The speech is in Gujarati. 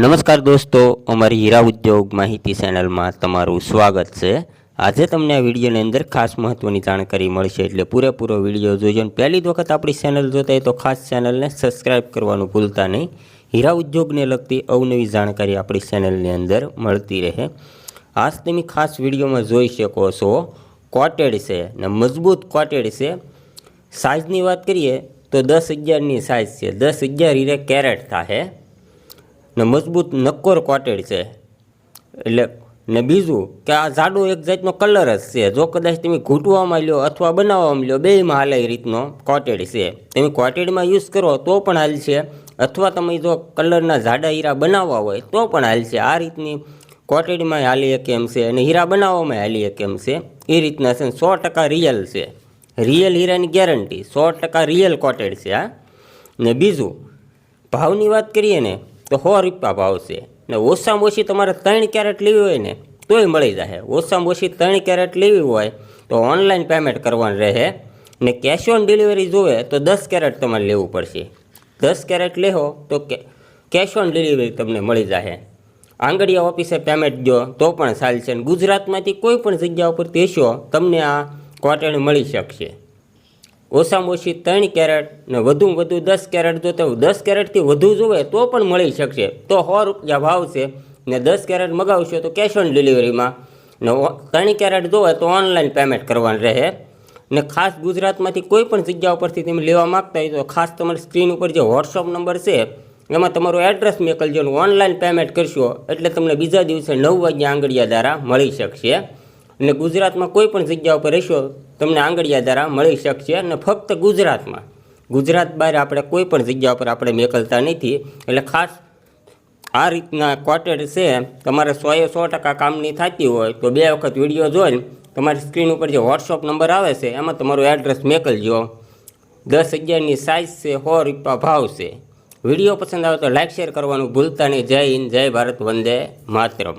નમસ્કાર દોસ્તો, અમારી હીરા ઉદ્યોગ માહિતી ચેનલમાં તમારું સ્વાગત છે. આજે તમને આ વિડીયોની અંદર ખાસ મહત્ત્વની જાણકારી મળશે એટલે પૂરેપૂરો વીડિયો જોજો અને પહેલી વખત આપણી ચેનલ જોતા હોય તો ખાસ ચેનલને સબસ્ક્રાઈબ કરવાનું ભૂલતા નહીં. હીરા ઉદ્યોગને લગતી અવનવી જાણકારી આપણી ચેનલની અંદર મળતી રહે. આજ તમે ખાસ વિડીયોમાં જોઈ શકો છો, કોટેડ છે ને મજબૂત કોટેડ છે. સાઇઝની વાત કરીએ તો દસ અગિયારની સાઇઝ છે. દસ અગિયાર હીરે કેરેટ થાય ને મજબૂત નક્કોર કોટેડ છે. એટલે ને બીજું કે આ જાડો એક જાતનો કલર જ છે. જો કદાચ તમે ઘૂંટવામાં લ્યો અથવા બનાવવામાં લ્યો બેયમાં હાલે એ રીતનો કોટેડ છે. તમે કોટેડમાં યુઝ કરો તો પણ હાલ છે. અથવા તમે જો કલરના જાડા હીરા બનાવવા હોય તો પણ હાલ છે. આ રીતની કોટેડમાં હાલી એક એમ છે અને હીરા બનાવવામાં હાલી એક એમ છે. એ રીતના છે સો ટકા રિયલ છે. રિયલ હીરાની ગેરંટી, સો ટકા રિયલ કોટેડ છે આ ને બીજું, ભાવની વાત કરીએ ને તો સો રૂપિયા ભાવ છે. ને ઓછામાં ઓછી તમારે ત્રણ કેરેટ લેવી હોય ને, તોય મળી જશે ઓછામાં ઓછી ત્રણ કેરેટ લેવી હોય, તો ઓનલાઈન પેમેન્ટ કરવાનું રહે. ને કેશ ઓન ડિલિવરી જોવે, તો દસ કેરેટ તમારે લેવું પડશે. દસ કેરેટ લેહો, તો કેશ ઓન ડિલિવરી તમને મળી જશે આંગળીયા ઓફિસે પેમેન્ટ દો તો પણ ચાલશે. ને ગુજરાતમાંથી કોઈ પણ જગ્યા ઉપર દેશો તમને આ કોટેડ મળી શકશે. ઓછામાં ઓછી ત્રણ કેરેટ ને વધુમાં વધુ દસ કેરેટ જો તમે દસ કેરેટથી વધુ જોવે તો પણ મળી શકશે. તો સો રૂપિયા ભાવ છે ને દસ કેરેટ મગાવશો તો કેશ ઓન ડિલિવરીમાં. ને ત્રણ કેરેટ જોવે તો ઓનલાઈન પેમેન્ટ કરવાનું રહે. ને ખાસ ગુજરાતમાંથી કોઈ પણ જગ્યા ઉપરથી તમે લેવા માગતા હોય તો ખાસ તમારી સ્ક્રીન ઉપર જે વોટ્સઅપ નંબર છે, એમાં તમારું એડ્રેસ મોકલજો ઓનલાઈન પેમેન્ટ કરશો એટલે તમને બીજા દિવસે નવ વાગ્યા આંગળીયા દ્વારા મળી શકશે. અને ગુજરાતમાં કોઈ પણ જગ્યા ઉપર રહેશો, તમને આંગળિયા દ્વારા મળી શકશે અને ફક્ત ગુજરાતમાં. ગુજરાત બહાર આપણે કોઈ પણ જગ્યા ઉપર આપણે મેકલતા નથી. એટલે ખાસ આ રીતના ક્વાર્ટર છે, તમારે સોએ સો ટકા કામની થતી હોય તો બે વખત વીડિયો જોઈને તમારી સ્ક્રીન ઉપર જે વોટ્સઅપ નંબર આવે છે, એમાં તમારું એડ્રેસ મેકલજો. દસ અગિયારની સાઇઝ છે, સો રૂપિયા ભાવ છે. વીડિયો પસંદ આવે તો લાઇક શેર કરવાનું ભૂલતા નહીં. જય હિન્દ, જય ભારત, વંદે માતરમ.